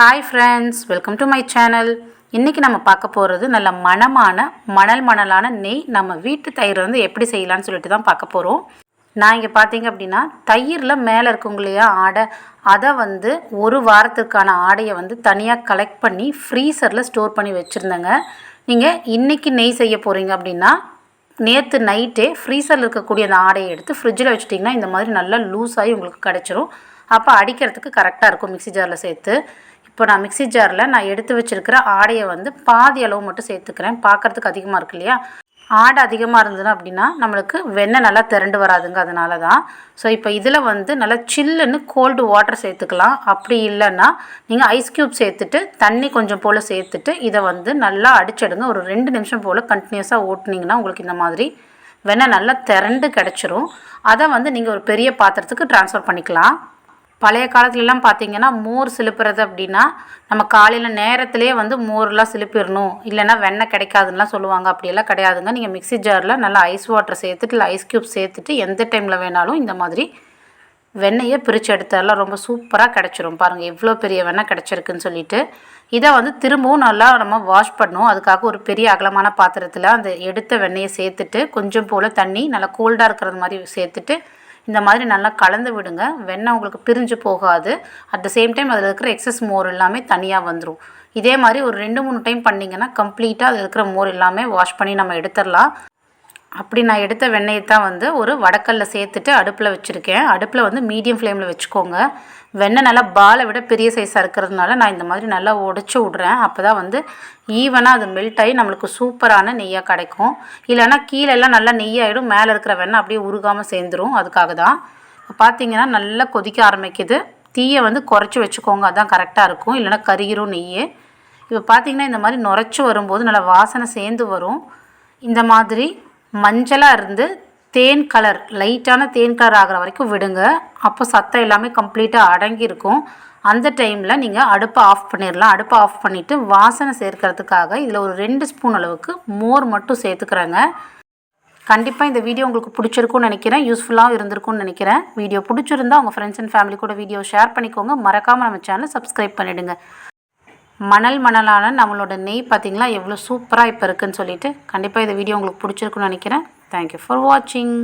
Hi friends welcome to my channel இன்றைக்கி நம்ம பார்க்க போகிறது நல்ல மணமான மணல் மணலான நெய் நம்ம வீட்டு தயிர் வந்து எப்படி செய்யலான்னு சொல்லிட்டு தான் பார்க்க போகிறோம் நான் இங்கே பார்த்தீங்க அப்படின்னா தயிரில் மேலே இருக்குங்க இல்லையா ஆடை அதை வந்து ஒரு வாரத்துக்கான ஆடையை வந்து தனியாக கலெக்ட் பண்ணி ஃப்ரீசரில் ஸ்டோர் பண்ணி வச்சுருந்தேங்க. நீங்கள் இன்றைக்கி நெய் செய்ய போகிறீங்க அப்படின்னா நேற்று நைட்டே ஃப்ரீசரில் இருக்கக்கூடிய அந்த ஆடையை எடுத்து ஃப்ரிட்ஜில் வச்சுட்டிங்கன்னா இந்த மாதிரி நல்லா லூஸாகி உங்களுக்கு கிடச்சிரும். அப்போ அடிக்கிறதுக்கு கரெக்டாக இருக்கும் மிக்ஸி ஜாரில் சேர்த்து. இப்போ நான் மிக்ஸி ஜாரில் நான் எடுத்து வச்சிருக்கிற ஆடையை வந்து பாதி அளவு மட்டும் சேர்த்துக்கிறேன். பார்க்கறதுக்கு அதிகமாக இருக்கு இல்லையா? ஆடை அதிகமாக இருந்ததுன்னா அப்படின்னா நம்மளுக்கு வெண்ணெய் நல்லா திரண்டு வராதுங்க அதனால தான் ஸோ இப்போ இதில் வந்து நல்லா சில்லுன்னு கோல்டு வாட்டர் சேர்த்துக்கலாம். அப்படி இல்லைன்னா நீங்கள் ஐஸ் க்யூப் சேர்த்துட்டு தண்ணி கொஞ்சம் போல் சேர்த்துட்டு இதை வந்து நல்லா அடிச்சிடுங்க. ஒரு ரெண்டு நிமிஷம் போல் கண்டினியூஸாக ஓட்டுனீங்கன்னா உங்களுக்கு இந்த மாதிரி வெண்ணெய் நல்லா திரண்டு கிடச்சிரும். அதை வந்து நீங்கள் ஒரு பெரிய பாத்திரத்துக்கு ட்ரான்ஸ்ஃபர் பண்ணிக்கலாம். பழைய காலத்துலலாம் பார்த்திங்கன்னா மோர் சிலுப்புறது அப்படின்னா நம்ம காலையில் நேரத்துலேயே வந்து மோர்லாம் சிலுப்பிடணும். இல்லைன்னா வெண்ணெய் கிடைக்காதுன்னெலாம் சொல்லுவாங்க. அப்படியெல்லாம் கிடையாதுங்க. நீங்கள் மிக்ஸி ஜாரில் நல்லா ஐஸ் வாட்டர் சேர்த்துட்டு இல்லை ஐஸ் க்யூப் சேர்த்துட்டு எந்த டைமில் வேணாலும் இந்த மாதிரி வெண்ணெயை பிரித்து எடுத்ததெல்லாம் ரொம்ப சூப்பராக கிடச்சிரும். பாருங்கள் எவ்வளோ பெரிய வெண்ணெய் கிடச்சிருக்குன்னு சொல்லிட்டு. இதை வந்து திரும்பவும் நல்லா நம்ம வாஷ் பண்ணணும். அதுக்காக ஒரு பெரிய அகலமான பாத்திரத்தில் அந்த எடுத்த வெண்ணெயை சேர்த்துட்டு கொஞ்சம் போல் தண்ணி நல்லா கோல்டாக இருக்கிறது மாதிரி சேர்த்துட்டு இந்த மாதிரி நல்லா கலந்து விடுங்க. வெண்ணெய் உங்களுக்கு பிரிஞ்சு போகாது. அட் த சேம் டைம் அதில் இருக்கிற எக்ஸஸ் மோர் எல்லாமே தனியாக வந்துடும் இதே மாதிரி ஒரு ரெண்டு மூணு டைம் பண்ணிங்கன்னா கம்ப்ளீட்டாக அதில் இருக்கிற மோர் எல்லாமே வாஷ் பண்ணி நம்ம எடுத்துடலாம். அப்படி நான் எடுத்த வெண்ணெயை தான் வந்து ஒரு வடக்கல்ல சேர்த்துட்டு அடுப்பில் வச்சுருக்கேன். அடுப்பில் வந்து மீடியம் ஃப்ளேமில் வச்சுக்கோங்க. வெண்ணெய் நல்லா பாலை விட பெரிய சைஸாக இருக்கிறதுனால நான் இந்த மாதிரி நல்லா உடச்சி விட்றேன். அப்போ தான் வந்து ஈவனாக அது மெல்ட் ஆகி நம்மளுக்கு சூப்பரான நெய்யாக கிடைக்கும். இல்லைன்னா கீழெல்லாம் நல்லா நெய்யாயிடும். மேலே இருக்கிற வெண்ணெய் அப்படியே உருகாமல் சேர்ந்துரும். அதுக்காக தான். பார்த்தீங்கன்னா நல்லா கொதிக்க ஆரம்பிக்குது. தீயை வந்து குறைச்சி வச்சுக்கோங்க. அதுதான் கரெக்டாக இருக்கும். இல்லைன்னா கருகிரும் நெய் இப்போ பார்த்தீங்கன்னா இந்த மாதிரி நுரைச்சி வரும்போது நல்லா வாசனை சேர்ந்து வரும். இந்த மாதிரி மஞ்சளாக இருந்து தேன் கலர் லைட்டான தேன் கலர் ஆகிற வரைக்கும் விடுங்க. அப்போ சத்தம் எல்லாமே கம்ப்ளீட்டாக அடங்கியிருக்கும். அந்த டைமில் நீங்கள் அடுப்பை ஆஃப் பண்ணிடலாம் அடுப்பை ஆஃப் பண்ணிவிட்டு வாசனை சேர்க்கறதுக்காக இதில் ஒரு ரெண்டு ஸ்பூன் அளவுக்கு மோர் மட்டும் சேர்த்துக்கிறேங்க. கண்டிப்பாக இந்த வீடியோ உங்களுக்கு பிடிச்சிருக்கும்னு நினைக்கிறேன். யூஸ்ஃபுல்லாகவும் இருந்திருக்கும்னு நினைக்கிறேன். வீடியோ பிடிச்சிருந்தா உங்கள் ஃப்ரெண்ட்ஸ் அண்ட் ஃபேமிலி கூட வீடியோ ஷேர் பண்ணிக்கோங்க. மறக்காமல் நம்ம சேனலை சப்ஸ்கிரைப் பண்ணிவிடுங்க மணல் மணலான நம்மளோட நெய் பார்த்தீங்களா? எவ்வளோ சூப்பராக இப்போ இருக்குதுன்னு சொல்லிட்டு கண்டிப்பாக இந்த வீடியோ உங்களுக்கு பிடிச்சிருக்குன்னு நினைக்கிறேன். தேங்க்யூ ஃபார் வாட்சிங்